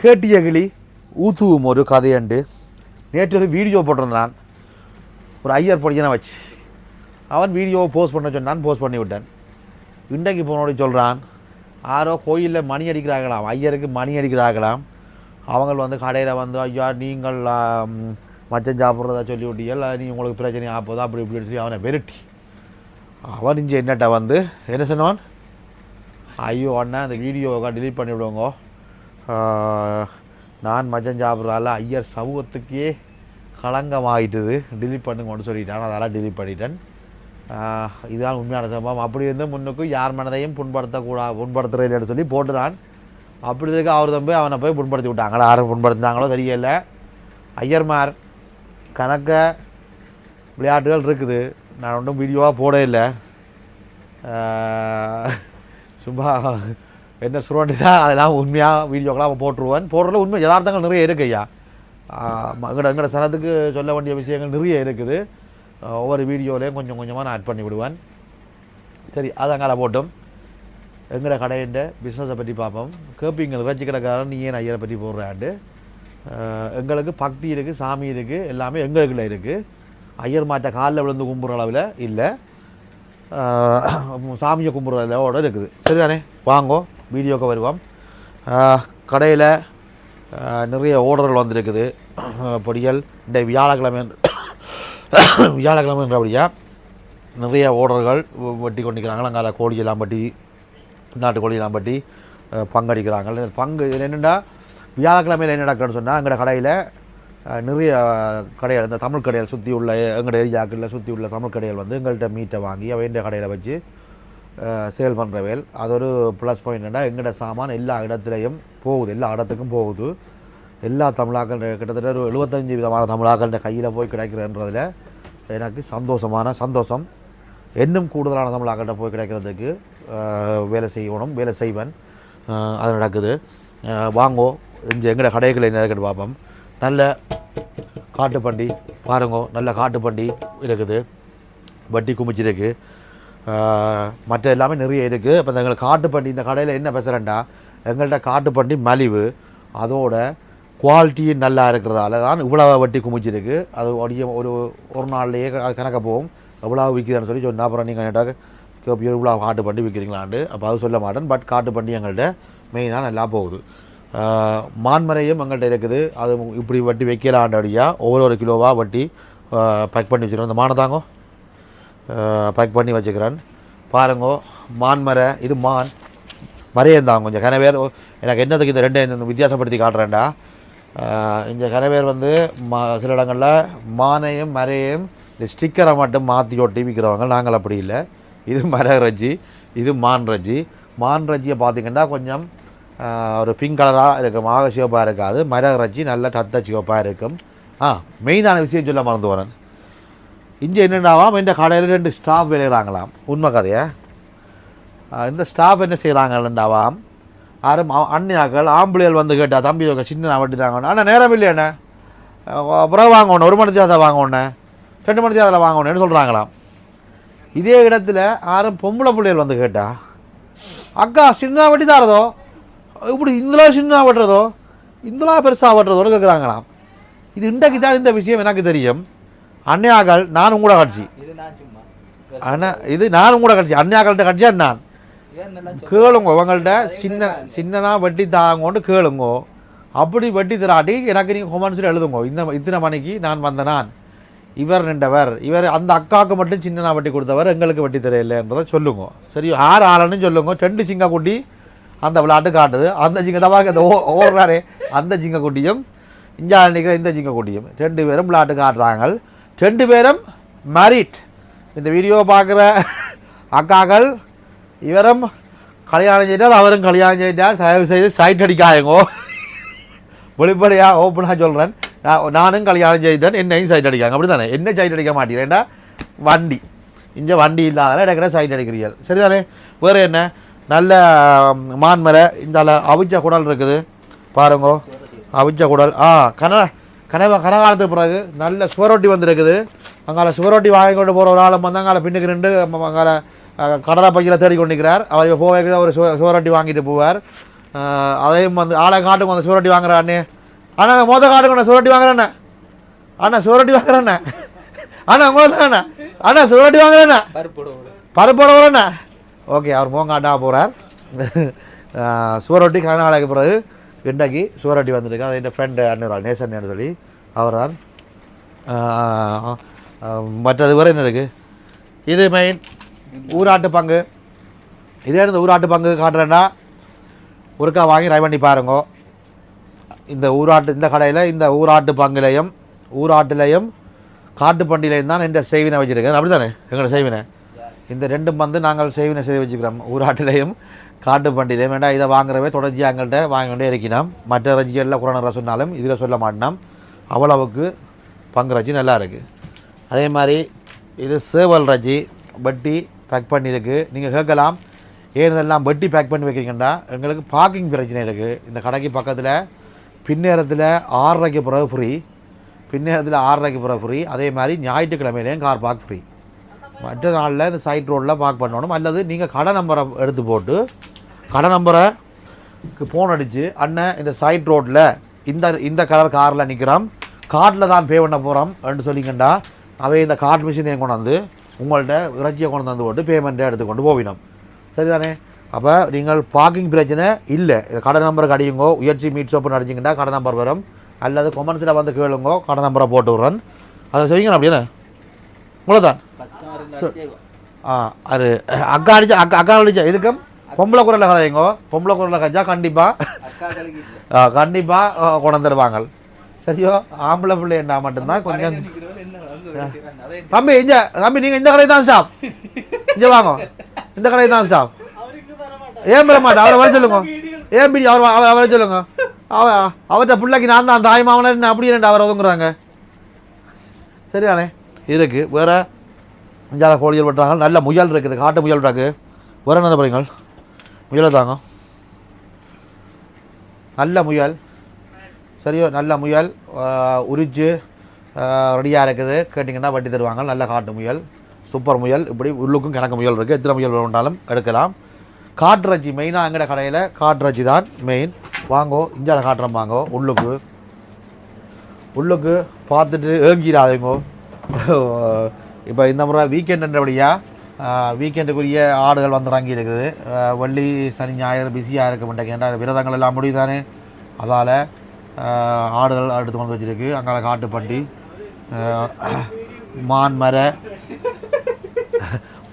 கேட்டிய கிளி ஊத்துவும் ஒரு கதையண்டு. நேற்று ஒரு வீடியோ போட்டிருந்தான். ஒரு ஐயர் படிக்கனை வச்சு. அவன் வீடியோவை போஸ்ட் பண்ண சொன்னான் போஸ்ட் பண்ணி விட்டான் இன்றைக்கு போனோட சொல்கிறான் யாரோ கோயிலில் மணி அடிக்கிறாங்களாம் ஐயருக்கு மணி அடிக்கிறாங்களாம் அவங்க வந்து கடையில் வந்து ஐயா நீங்கள் மச்சம் சாப்பிட்றதா சொல்லி விட்டீங்க நீ உங்களுக்கு பிரச்சனை ஆப்போதா அப்படி இப்படி சொல்லி அவனை விரட்டி அவன் இஞ்சி என்னட்ட வந்து என்ன சொன்னான்? ஐயோ அண்ணா அந்த வீடியோவை டிலீட் பண்ணி விடுவோங்க நான் மஜன் சாப்பிட்றால ஐயர் சமூகத்துக்கே களங்கமாயிட்டுது. டிலீட் பண்ணுங்கன்னு சொல்லிட்டான். அதெல்லாம் டிலீட் பண்ணிட்டேன். இதுதான் உண்மையான சம்பவம். அப்படி இருந்து முன்னுக்கு யார் மனதையும் புண்படுத்தக்கூடா புண்படுத்துறதுன்னு சொல்லி போட்டுறான். அப்படி இருக்க அவர் தம்பி அவனை போய் புண்படுத்தி விட்டாங்களா? யாரும் புண்படுத்தினாங்களோ தெரியல. ஐயர்மார் கணக்க விளையாட்டுகள் இருக்குது. நான் ஒன்றும் வீடியோவாக போட இல்லை. சும்மா என்ன சுரண்டி அதெல்லாம் உண்மையாக வீடியோக்கெல்லாம் போட்டுருவேன். போடுறதுல உண்மை யதார்த்தங்கள் நிறைய இருக்கு ஐயா. எங்கட எங்கட சனத்துக்கு சொல்ல வேண்டிய விஷயங்கள் நிறைய இருக்குது. ஒவ்வொரு வீடியோலையும் கொஞ்சம் கொஞ்சமாக நான் ஆட் பண்ணி விடுவேன். சரி அதங்கால போட்டும். எங்கட கடையின் பிஸ்னஸை பற்றி பார்ப்போம். கேட்பீங்க இறைச்சி கடைக்காரன் நீ ஏன் ஐயரை பற்றி போடுறாண்டு எங்களுக்கு பக்தி இருக்குது சாமி இருக்குது எல்லாமே எங்களுக்குள்ள இருக்குது ஐயர் மாட்டை காலில் விழுந்து கும்புற அளவில் இல்லை. சாமியை கும்பிட்ற அளவோட இருக்குது. சரிதானே? வாங்கோ. வீடியோக்கு வருவோம். கடையில் நிறைய ஓர்டர்கள் வந்திருக்குது. பொடியல் இந்த வியாழக்கிழமை வியாழக்கிழமைன்றபடியா நிறைய ஓர்டர்கள் வெட்டி கொண்டிருக்கிறாங்க. அங்கால கோழியெல்லாம் பட்டி நாட்டுக்கோழியெல்லாம் பட்டி வெட்டி பங்கடிக்கிறாங்க. பங்கு இதில் என்னென்னா வியாழக்கிழமையில் என்ன நடக்குதுன்னு சொன்னால் எங்களோட கடையில் நிறைய கடைகள் இந்த தமிழ் கடைகள் சுற்றி உள்ள எங்களோட ஏரியாக்களில் சுற்றி உள்ள தமிழ் கடைகள் வந்து எங்கள்கிட்ட மீட்டை வாங்கி அவைன்ற கடையில் வச்சு சேல் பண்ணுற வேல் அது ஒரு ப்ளஸ் பாயிண்ட்னா எங்களோட சாமான் எல்லா இடத்துலையும் போகுது. எல்லா இடத்துக்கும் போகுது. எல்லா தமிழாக்கள் கிட்டத்தட்ட ஒரு எழுபத்தஞ்சு விதமான தமிழாக்கள் கையில் போய் கிடைக்கிறன்றதுல எனக்கு சந்தோஷமான சந்தோஷம். இன்னும் கூடுதலான தமிழாக்கள்கிட்ட போய் கிடைக்கிறதுக்கு வேலை செய்யணும் வேலை செய்வேன். அது நடக்குது. வாங்கோ. இங்கே எங்கட கடைகளை என்ன இருக்குன்னு பார்ப்போம் நல்ல காட்டுப்பண்டி பாருங்கோ. நல்ல காட்டுப்பண்டி இருக்குது. வட்டி குமிச்சிருக்கு மற்ற எல்லாமே நிறைய இருக்குது இப்போ இந்த எங்களுக்கு காட்டுப்பண்டி இந்த கடையில் என்ன பேசுகிறேன்டா எங்கள்கிட்ட காட்டுப்பண்டி மலிவு. அதோட குவாலிட்டி நல்லா இருக்கிறதால தான் இவ்வளோ வட்டி குமிச்சிருக்கு. அது ஒடிய ஒரு ஒரு நாள்லேயே கணக்க போகும். எவ்வளோ விற்கிதுன்னு சொல்லி சொன்னால் அப்புறம் நீங்கள் கேட்டால் இவ்வளோ காட்டு பண்டி விற்கிறீங்களாண்டு அப்போ அது சொல்ல மாட்டேன். பட் காட்டு பண்டி எங்கள்கிட்ட மெயினாக நல்லா போகுது. மான்மரையும் எங்கள்கிட்ட இருக்குது. அது இப்படி வட்டி வைக்கலாண்டடியாக ஒவ்வொரு ஒரு கிலோவாக வட்டி பேக் பண்ணி வச்சுருக்கோம். இந்த மானதாங்கோ பேக் பண்ணி வச்சுக்கிறேன். பாருங்கோ மான் மர இது மான். மறையந்தான் கொஞ்சம். கனவேர் எனக்கு என்னதுக்கு இந்த ரெண்டு வித்தியாசப்படுத்தி காட்டுறேன்டா. இந்த கனவேர் வந்து மா சில இடங்களில் மானையும் மரையும் இந்த ஸ்டிக்கரை மட்டும் மாற்றி ஒட்டி விற்கிறவங்க நாங்கள் அப்படி இல்லை. இது மர ரஜ்ஜி இது மான் ரஜ்ஜி. மான் ரஜ்ஜியை பார்த்திங்கன்னா கொஞ்சம் ஒரு பிங்க் கலராக இருக்கும். மாக சிவப்பாக இருக்காது. மர ரஜ்ஜி நல்ல டத்த சிவப்பாக இருக்கும். ஆ மெயினான விஷயம் சொல்ல மறந்து வரேன் இங்கே என்னென்னாவாம்? இந்த கடையில் ரெண்டு ஸ்டாஃப் விளையிறாங்களாம். உண்மை கதையை? இந்த ஸ்டாஃப் என்ன செய்கிறாங்கண்டாவாம் யாரும் அண்ணியாக்கள் ஆம்பளைகள் வந்து கேட்டால் தம்பி இவங்க சின்ன வட்டி தாங்க ஆனால் நேரம் இல்லையாண்ணே அப்புறம் வாங்கணும். ஒரு மணி தேவை வாங்கணும் ரெண்டு மணி தேதியில் வாங்கணும்னு சொல்கிறாங்களாம் இதே இடத்துல யாரும் பொம்பளை பிள்ளைகள் வந்து கேட்டா அக்கா சின்ன வட்டி தாரதோ? இப்படி இந்தலா சின்ன வட்டுறதோ? இந்தலா பெருசாக வட்டுறதோன்னு கேட்குறாங்களாம் இது இன்றைக்கு தான் இந்த விஷயம் எனக்கு தெரியும். அன்னையாக்கள் நானும் கூட கட்சி. நான் ஆனால் இது நானும் கூட கட்சி. அன்னையாக்கள்கிட்ட கட்சியா நான். கேளுங்க உங்கள்கிட்ட சின்ன சின்னனா வட்டி தாங்கோன்னு கேளுங்க. அப்படி வட்டி தராட்டி எனக்கு நீங்கள் கொமெண்ட்ஸில் எழுதுங்க. இந்த இத்தனை மணிக்கு நான் வந்த நான். இவர் நின்றவர். இவர் அந்த அக்காவுக்கு மட்டும் சின்னனா வட்டி கொடுத்தவர் எங்களுக்கு வட்டி தரையில்லைன்றதை சொல்லுங்க. சரி யார் ஆளுன்னு சொல்லுங்க. ரெண்டு சிங்க குட்டி அந்த விளையாட்டு காட்டுது. அந்த சிங்க தவாக்கு அந்த ஓ- ஓடுறாரே. அந்த சிங்க குட்டியும் இஞ்சா நிற்கிற இந்த சிங்க குட்டியும் ரெண்டு பேரும் விளையாட்டு காட்டுறாங்க. ரெண்டு பேரும் மேரிட் இந்த வீடியோ பார்க்குற அக்காக்கள் இவரும் கல்யாணம் செய்தால் அவரும் கல்யாணம் செய்தால் தயவு செய்து சைட் அடிக்காதீங்கோ. வெளிப்படையாக ஓப்பனாக சொல்கிறேன் நானும் கல்யாணம் செய்தேன் என்னையும் சைட் அடிக்காங்க அப்படி தானே என்ன சைட் அடிக்க மாட்டேங்கிறேன்டா வண்டி. இங்கே வண்டி இல்லாத இருக்கிற சைட் அடிக்கிறீர்கள். சரிதானே? வேறு என்ன? நல்ல மான்மலை இந்த அவிச்ச குடல் இருக்குது. பாருங்கோ. அவிச்ச குடல். ஆ கனடா கனவ கனகாலத்துக்கு பிறகு நல்ல சுவரொட்டி வந்திருக்குது. அங்கால சுவரொட்டி வாங்கி கொண்டு போகிற ஒரு ஆளும் வந்து அங்கால பின்னுக்கு நின்று அங்கால கடலை பையில் தேடி கொண்டிருக்கிறார். அவர் போக ஒரு சுவ சுவரொட்டி வாங்கிட்டு போவார். அதையும் வந்து ஆளை காட்டுக்கு வந்து சுவரொட்டி வாங்குற அண்ணே. அண்ணா மோத காட்டுக்கு நான் சுவரொட்டி வாங்குறேண்ணே அண்ணா. சுவரொட்டி வாங்குறேண்ணே அண்ணா. உங்களை தான் அண்ணா. அண்ணா சுவரொட்டி வாங்குறேண்ணே பருப்போட வரண்ணா ஓகே அவர் மோங்காட்டா போகிறார் சுவரொட்டி கனகாலைக்கு பிறகு இன்றைக்கு சுவராட்டி வந்திருக்கு. அது என் ஃப்ரெண்டு அண்ணன் நேசன் சொல்லி அவர் தான் மற்றது வரை என்ன இருக்குது இது மெயின் ஊராட்டு பங்கு. இதே இந்த ஊராட்டு பங்கு காட்டுறேன்னா ஒருக்கா வாங்கி ட்ரை பண்ணி பாருங்க. இந்த ஊராட்டு இந்த கடையில் இந்த ஊராட்டு பங்குலையும் ஊராட்டுலையும் காட்டு பண்டிலையும் தான் என்ற செய்வினை வச்சுருக்கேன். அப்படி தானே எங்களோட செய்வினை இந்த ரெண்டும் பந்து நாங்கள் செய்வினை செய்து வச்சுக்கிறோம். ஊராட்டிலையும் காட்டு பண்டிலையும் வேண்டாம் இதை வாங்குறவே தொடர்ச்சியாக அவங்கள்ட்ட வாங்கிட்டே இருக்கணும் மற்ற ரஜிகளில் குரான சொன்னாலும் இதில் சொல்ல மாட்டோம் அவ்வளவுக்கு பங்கு ரஜி நல்லா இருக்குது அதே மாதிரி இது சேவல் ரஜி வட்டி பேக் பண்ணியிருக்கு. நீங்கள் கேட்கலாம் ஏன் இதெல்லாம் வட்டி பேக் பண்ணி வைக்கிறீங்கன்னா எங்களுக்கு பார்க்கிங் பிரச்சனை இருக்குது இந்த கடைக்கு பக்கத்தில் பின்னேரத்தில் ஆறரைக்கு பிறகு ஃப்ரீ பின்னேரத்தில் ஆறரைக்கு பிறகு ஃப்ரீ அதே மாதிரி ஞாயிற்றுக்கிழமையிலையும் கார் பார்க் ஃப்ரீ மற்ற நாளில் இந்த சைட் ரோட்டில் பார்க் பண்ணணும். அல்லது நீங்கள் கடை நம்பரை எடுத்து போட்டு கடை நம்பரை ஃபோன் அடித்து அண்ணன் இந்த சைட் ரோட்டில் இந்த இந்த கலர் காரில் நிற்கிறோம் கார்டில் தான் பே பண்ண போகிறோம் அப்படின்னு சொல்லிங்கண்டா. அவை இந்த கார்டு மிஷினை கொண்டு வந்து உங்கள்கிட்ட இறைச்சியை கொண்டு வந்து போட்டு பேமெண்ட்டை எடுத்து கொண்டு போவினோம். சரிதானே? அப்போ நீங்கள் பார்க்கிங் பிரச்சனை இல்லை. இந்த கடை நம்பருக்கு அடியுங்கோ உயர்ச்சி மீட் ஷாப்னு அடிச்சிங்கன்னா கடை நம்பர் வரும். அல்லது கொமன்ஸில் வந்து கேளுங்கோ கடை நம்பரை போட்டு விட்றேன். அதை செய்யுங்க அப்படியே உங்களை தான் ஆ அது அக்கா அடிச்சா அக்கா அக்கா அடிச்சா இதுக்கும் பொம்பளை குரலில் கதையுங்கோ பொம்பளை குரலில் கதைச்சா கண்டிப்பாக கண்டிப்பாக கொண்டு சரியோ? ஆம்பளை பிள்ளைண்டா மட்டும்தான் கொஞ்சம் தம்பி இங்க தம்பி நீங்கள் இந்த கடை தான் ஸ்டாப். இங்கே வாங்க. இந்த கடை தான் ஸ்டாப். ஏன் பெற மாட்டேன் அவரை வர சொல்லுங்க. ஏன் பிடி அவர் அவர் வர சொல்லுங்க. அவ அவர்கிட்ட பிள்ளைக்கு நான் தான் தாய் மாமனர் அப்படியே ரெண்டு அவர் ஒதுங்குறாங்க? சரிதானே? இருக்கு. வேற இஞ்சால கோழிகள் வெட்டுறாங்க. நல்ல முயல் இருக்குது. காட்டு முயல் இருக்கு வேற என்ன பாருங்கள் முயலை தாங்க நல்ல முயல். சரியோ நல்ல முயல். ஆஹ், உரிச்சு ரெடியாக இருக்குது. கேட்டிங்கன்னா வட்டி தருவாங்க. நல்ல காட்டு முயல். சூப்பர் முயல். இப்படி உள்ளுக்கும் கணக்கு முயல் இருக்குது எத்தனை முயல் வேண்டாலும் எடுக்கலாம். காட்டுறச்சி மெயினாக எங்கட கடையில்? காட்டுறச்சி தான் மெயின் வாங்கோ. இஞ்சால காட்டுறோம் வாங்கோ. உள்ளுக்கு. உள்ளுக்கு பார்த்துட்டு ஏங்கிடாதீங்கோ. இப்போ இந்த முறை வீக்கெண்ட் என்றபடியாக வீக்கெண்டுக்குரிய ஆடுகள் வந்து இறங்கி இருக்குது. வெள்ளி சனி ஞாயிறு பிஸியாக இருக்க மாட்டேங்க விரதங்கள் எல்லாம் முடியுதானே? அதால் ஆடுகள் எடுத்து கொண்டு வச்சுருக்கு. அங்கே காட்டுப்பண்டி மான்மர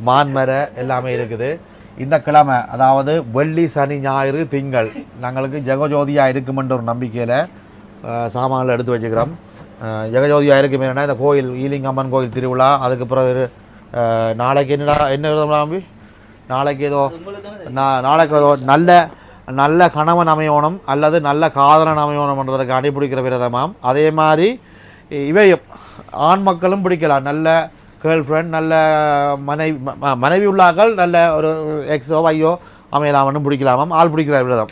மான்மர எல்லாமே இருக்குது. இந்த கிழமை அதாவது வெள்ளி சனி ஞாயிறு திங்கள் நாங்களுக்கு ஜெகஜோதியாக இருக்குமென்ற ஒரு நம்பிக்கையில் சாமான்கள் எடுத்து வச்சுக்கிறோம். ஜெகஜோதியாக இருக்கும் இந்த கோயில் ஈலிங் அம்மன் கோயில் திருவிழா அதுக்கு பிறகு நாளைக்கு என்னடா என்ன நம்பி நாளைக்கு ஏதோ நா- நாளைக்கு ஏதோ நல்ல நல்ல கணவன் அமையணும் அல்லது நல்ல காதலன் அமையணும்ன்றதுக்கு அடிப்பிடிக்கிற விரதமாம் அதே மாதிரி இவையும் ஆண் மக்களும் பிடிக்கலாம். நல்ல கேர்ள் ஃப்ரெண்ட் நல்ல மனைவி மனைவி உள்ளாக்கள் நல்ல ஒரு எக்ஸோ ஐயோ அமையலாமன்னு பிடிக்கலாமாம் ஆள் பிடிக்கிற விரதம்.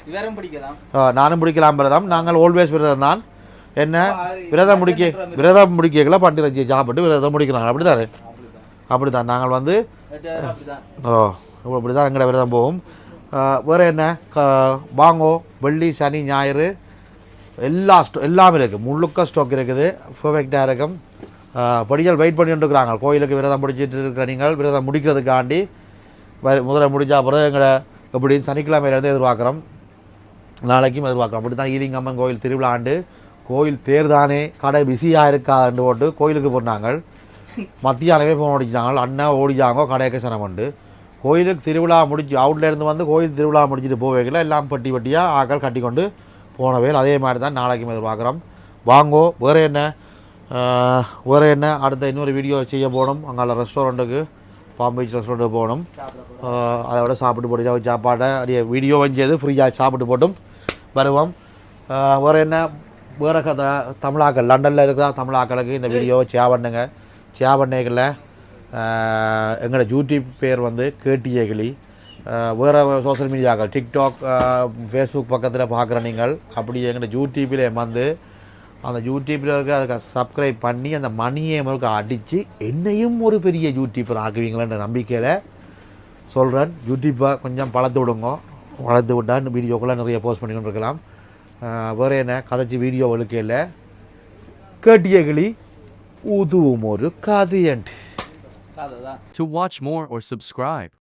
நானும் பிடிக்கலாம் விரதம். நாங்கள் ஆல்வேஸ் விரதம் தான். என்ன? விரதம் முடிக்க விரதம் முடிக்கல பண்டிகை சாப்பிட்டு விரதம் முடிக்கிறாங்க அப்படி தானே அப்படி தான் நாங்கள் வந்து ஓ இப்படி தான் எங்கட விரதம் போகும். ஆ, வேற என்ன? க வாங்கோ வெள்ளி சனி ஞாயிறு எல்லா ஸ்டோ எல்லாமே இருக்குது முழுக்க ஸ்டாக் இருக்குது. பர்ஃபெக்டாக இருக்கும். படிகள் வெயிட் பண்ணிட்டு இருக்கிறாங்க. கோயிலுக்கு விரதம் முடிச்சிட்டு இருக்கிற நீங்கள் விரதம் முடிக்கிறதுக்காண்டி முதல்ல முடிஞ்ச பிறகு எங்களை எப்படி சனிக்கிழமையிலேருந்து எதிர்பார்க்குறோம். நாளைக்கும் எதிர்பார்க்குறோம். அப்படி தான் ஈலிங் அம்மன் கோயில் திருவிழா ஆண்டு கோயில் தேர்தானே கடை பிஸியாக இருக்காதுன்னு போட்டு கோயிலுக்கு மத்திய அளவே ஃபோன் அடிச்சாங்க அண்ணன் ஓடிச்சாங்க கடைக்கு சனம் உண்டு கோயிலுக்கு திருவிழா முடிச்சு அவுட்லேருந்து வந்து கோயில் திருவிழா முடிச்சுட்டு போவேங்கள எல்லாம் பட்டி பட்டியாக ஆக்கள் கட்டி கொண்டு போனவே அதே மாதிரி தான் நாளைக்கும் எதிர்பார்க்குறோம். வாங்கோ வேறு என்ன? வேறு என்ன? அடுத்த இன்னொரு வீடியோ செய்ய போகணும். அங்கே ரெஸ்டாரண்ட்டுக்கு பாம்பு பீச் ரெஸ்டாரண்ட்டுக்கு போகணும். அதை விட சாப்பிட்டு போட்டு சாப்பாடை. அப்படியே வீடியோ வஞ்சது ஃப்ரீயாக சாப்பிட்டு போட்டும். வருவோம். வேறு என்ன? வேறு கதை. தமிழாக்கள். லண்டனில் இருக்கிற தமிழாக்களுக்கு இந்த வீடியோவை ஷேர் பண்ணுங்க ஷேர் எங்களோட யூடியூப் பேர் வந்து கேட்டியகிளி வேறு சோஷியல் மீடியாக்கள் டிக்டாக் ஃபேஸ்புக் பக்கத்தில் பார்க்குற நீங்கள் அப்படி எங்களோட யூடியூப்பில் வந்து அந்த யூடியூப்பில் இருக்க அதுக்கு சப்ஸ்கிரைப் பண்ணி அந்த மணியை முழுக்க அடித்து என்னையும் ஒரு பெரிய யூடியூப்பர் ஆக்குவீங்களேன்ற நம்பிக்கையில் சொல்கிறேன் யூடியூப்பை கொஞ்சம் பழத்து விடுங்க. வளர்த்து விட்டால் வீடியோக்கெல்லாம் நிறைய போஸ்ட் பண்ணிக்கொண்டு இருக்கலாம் வேறு என்ன கதைச்சி வீடியோ வழுக்கையில் கேட்டிய கிளி. ஊதுவும் ஒரு கதையன்ட்டு கதை தான் To watch more or subscribe.